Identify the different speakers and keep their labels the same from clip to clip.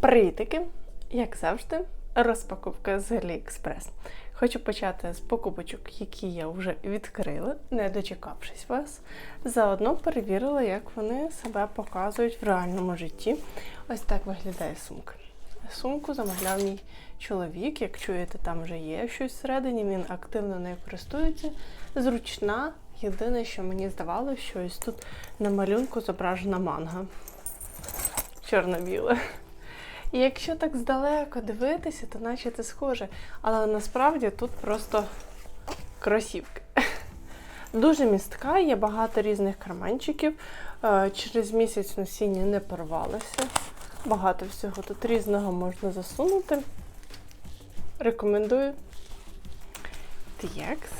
Speaker 1: Привітики! Як завжди, розпаковка з AliExpress. Хочу почати з покупочок, які я вже відкрила, не дочекавшись вас. Заодно перевірила, як вони себе показують в реальному житті. Ось так виглядає сумка. Сумку замовляв мій чоловік. Як чуєте, там вже є щось всередині, він активно нею користується. Зручна. Єдине, що мені здавалося, що ось тут на малюнку зображена манга. Чорно-біле. І якщо так здалеко дивитися, то наче це схоже. Але насправді тут просто кросівки. Дуже містка, є багато різних карманчиків. Е, Через місяць носіння не порвалося. Багато всього тут різного можна засунути. Рекомендую. Текс.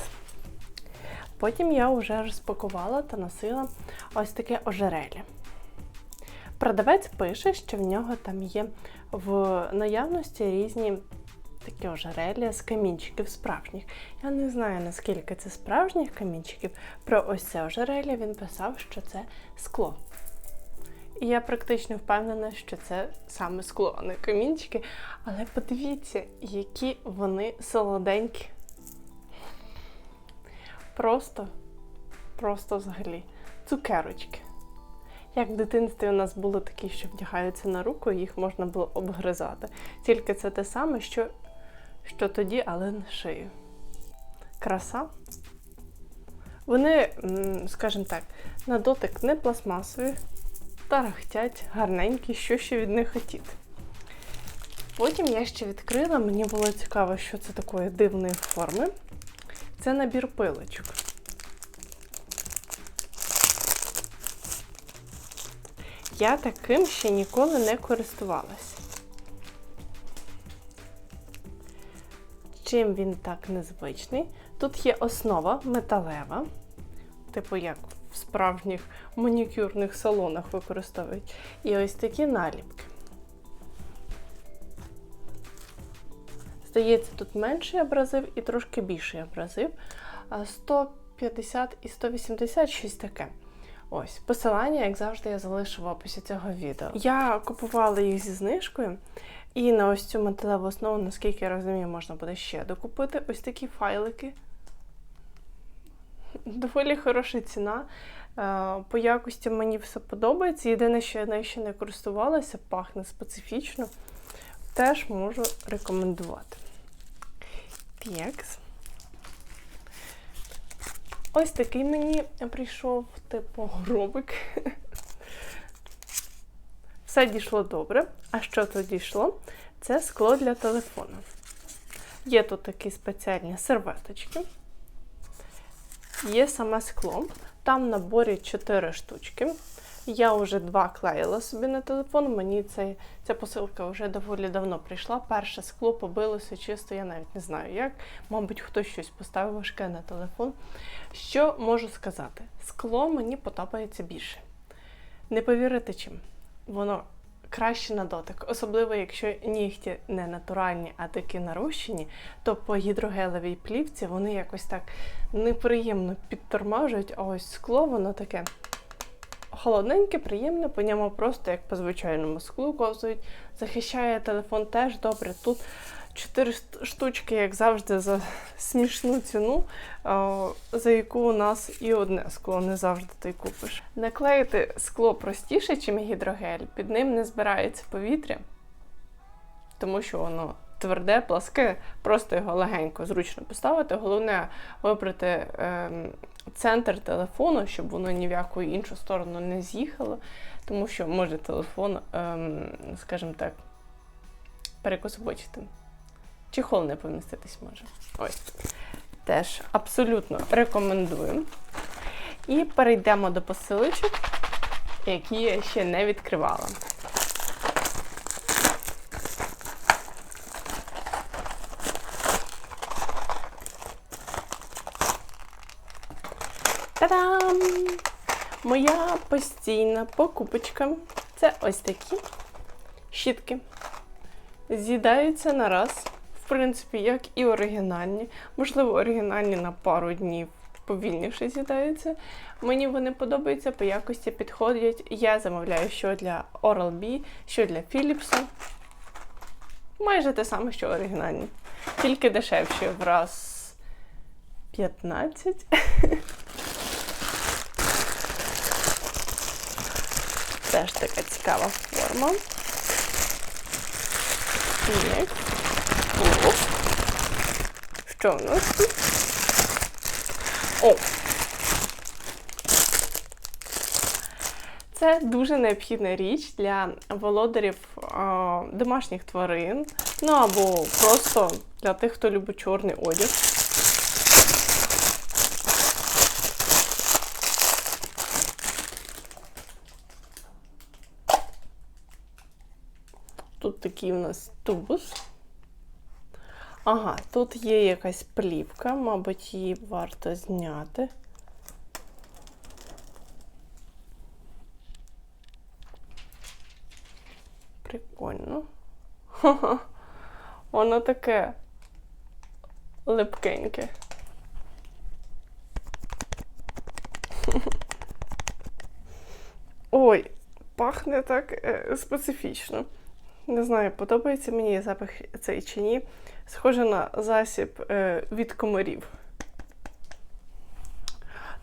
Speaker 1: Потім я вже розпакувала та носила ось таке ожерелля. Продавець пише, що в нього там є в наявності різні такі ожерелля з камінчиків справжніх. Я не знаю, наскільки це справжніх камінчиків. Про ось це ожерелля він писав, що це скло. І я практично впевнена, що це саме скло, а не камінчики. Але подивіться, які вони солоденькі. Просто, просто взагалі. Цукерочки. Як в дитинстві у нас були такі, що вдягаються на руку, їх можна було обгризати. Тільки це те саме, що, що тоді, але на шию. Краса. Вони, скажімо так, на дотик не пластмасові, тарахтять, гарненькі, що ще від них хотіти. Потім я ще відкрила, мені було цікаво, що це такої дивної форми. Це набір пилочок. Я таким ще ніколи не користувалася. Чим він так незвичний? Тут є основа металева, типу як в справжніх манікюрних салонах використовують. І ось такі наліпки. Здається, тут менший абразив і трошки більший абразив. 150 і 180 щось таке. Ось, посилання, як завжди, я залишу в описі цього відео. Я купувала їх зі знижкою, і на ось цю металеву основу, наскільки я розумію, можна буде ще докупити ось такі файлики. Доволі хороша ціна. Е, По якості мені все подобається. Єдине, що я нею ще не користувалася, пахне специфічно. Теж можу рекомендувати. Текс. Ось такий мені прийшов, типу, гробик. Все дійшло добре. А що тут дійшло? Це скло для телефону. Є тут такі спеціальні серветочки. Є саме скло. Там в наборі 4 штучки. Я вже два клеїла собі на телефон. Мені цей, ця посилка вже доволі давно прийшла. Перше скло побилося чисто, я навіть не знаю як. Мабуть, хтось щось поставив важке на телефон. Що можу сказати? Скло мені подобається більше. Не повірите чим. Воно краще на дотик, особливо якщо нігті не натуральні, а такі нарощені, то по гідрогелевій плівці вони якось так неприємно підтормажують, а ось скло, воно таке холодненьке, приємне, по ньому просто як по звичайному склу ковзують. Захищає телефон теж добре. Тут 4 штучки, як завжди, за смішну ціну, за яку у нас і одне скло не завжди ти купиш. Наклеїти скло простіше, ніж гідрогель, під ним не збирається повітря, тому що воно. Тверде, пласке, просто його легенько, зручно поставити. Головне вибрати е, центр телефону, щоб воно ні в яку іншу сторону не з'їхало, тому що може телефон, е, скажімо так, перекособочити. Чехол не поміститись може. Ось. Теж абсолютно рекомендую. І перейдемо до посилочок, які я ще не відкривала. Та-дам! Моя постійна покупочка це ось такі щітки. З'їдаються на раз. В принципі, як і оригінальні. Можливо, оригінальні на пару днів повільніше з'їдаються. Мені вони подобаються, по якості підходять. Я замовляю що для Oral-B, що для Philips. Майже те саме, що оригінальні. Тільки дешевші в раз 15. Теж така цікава форма. Ні. Що в нас тут? О! Це дуже необхідна річ для володарів домашніх тварин, ну або просто для тих, хто любить чорний одяг. Тут такий у нас тубус. Ага, тут є якась плівка, мабуть, її варто зняти. Прикольно. Ха-ха. Воно таке липкеньке. Ой, пахне так е, специфічно. Не знаю, подобається мені запах цей чи ні. Схоже на засіб е, від комарів.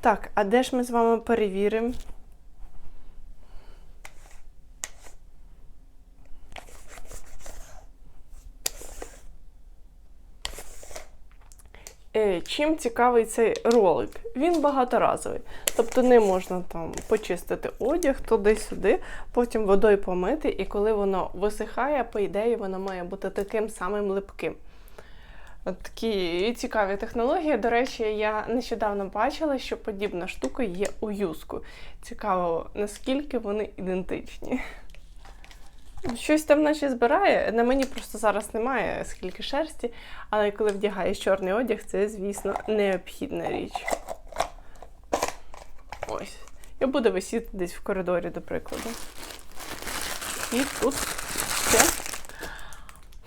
Speaker 1: Так, а де ж ми з вами перевіримо? Е, Чим цікавий цей ролик? Він багаторазовий. Тобто не можна там почистити одяг туди-сюди, потім водою помити, і коли воно висихає, по ідеї, воно має бути таким самим липким. Такі цікаві технології. До речі, я нещодавно бачила, що подібна штука є у юску. Цікаво, наскільки вони ідентичні. Щось там наче збирає. На мені просто зараз немає скільки шерсті, але коли вдягаєш чорний одяг, це, звісно, необхідна річ. Ось. Я буду висіти десь в коридорі, до прикладу. І тут це.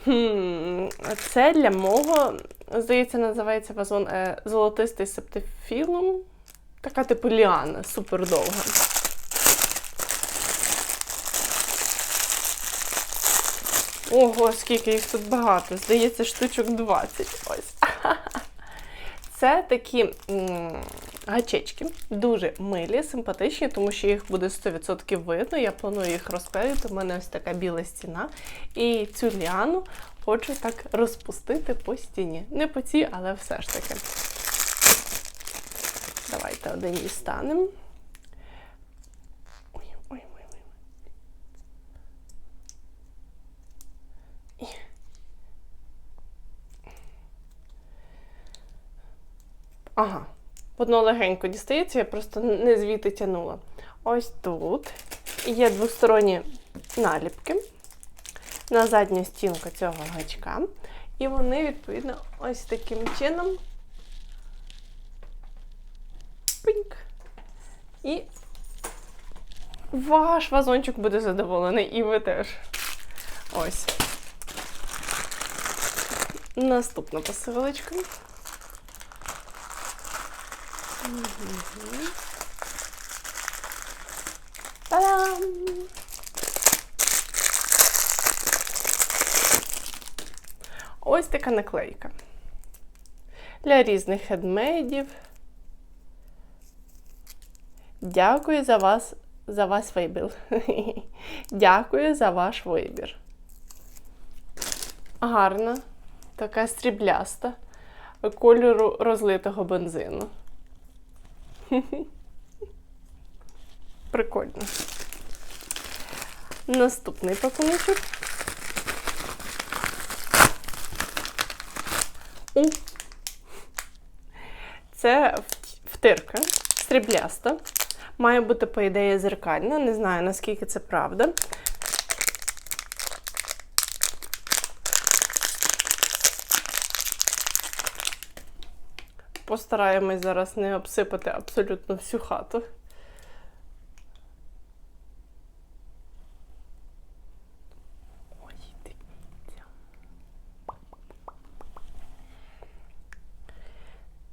Speaker 1: Хм, Це для мого, здається, називається вазон е, золотистий септифілум. Така типу ліана, супер довга. Ого, скільки їх тут багато. Здається, штучок 20. Ось. Це такі гачечки, дуже милі, симпатичні, тому що їх буде 100% видно. Я планую їх розклеїти. У мене ось така біла стіна. І цю ліану хочу так розпустити по стіні. Не по цій, але все ж таки. Давайте один дістанемо. Ой, ой, ой, ой. Ага, воно легенько дістається, я просто не звідти тянула. Ось тут є двосторонні наліпки на задню стінку цього гачка. І вони, відповідно, ось таким чином. Пиньк. І ваш вазончик буде задоволений, і ви теж. Ось. Наступна посилочка. Та-дам! Ось така наклейка. Для різних хедмейдів. Дякую за вас за вас вибір. Дякую за ваш вибір. Гарна, така стрібляста, кольору розлитого бензину. Прикольно. Наступний пакуночок. Це втирка стрібляста. Має бути, по ідеї, зеркальна. Не знаю, наскільки це правда. Постараємось зараз не обсипати абсолютно всю хату. Ой, дивіться.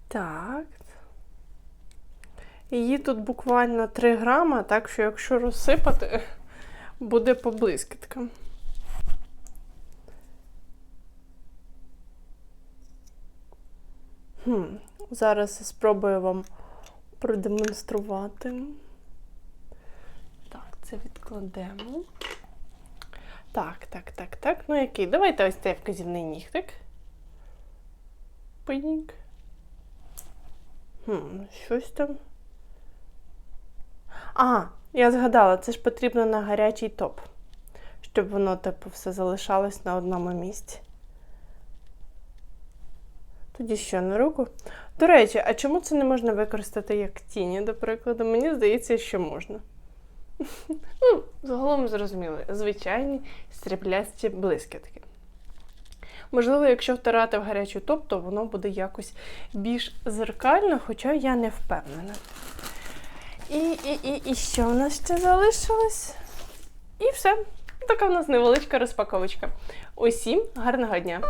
Speaker 1: Так. Її тут буквально 3 грама, так що, якщо розсипати, буде поблискітка. Хм зараз спробую вам продемонструвати. Так, це відкладемо. Так, так, так, так. Ну який? Давайте ось цей вказівний нігтик. Пинік. Хм, щось там. А, я згадала, це ж потрібно на гарячий топ, щоб воно, типу, все залишалось на одному місці. Тоді що, на руку? До речі, а чому це не можна використати як тіні, до прикладу? Мені здається, що можна. Ну, загалом зрозуміло, звичайні сріблясті блискітки. Можливо, якщо втирати в гарячий топ, то воно буде якось більш зеркально, хоча я не впевнена. І, і, і, і що в нас ще залишилось? І все. Така в нас невеличка розпаковочка. Усім гарного дня!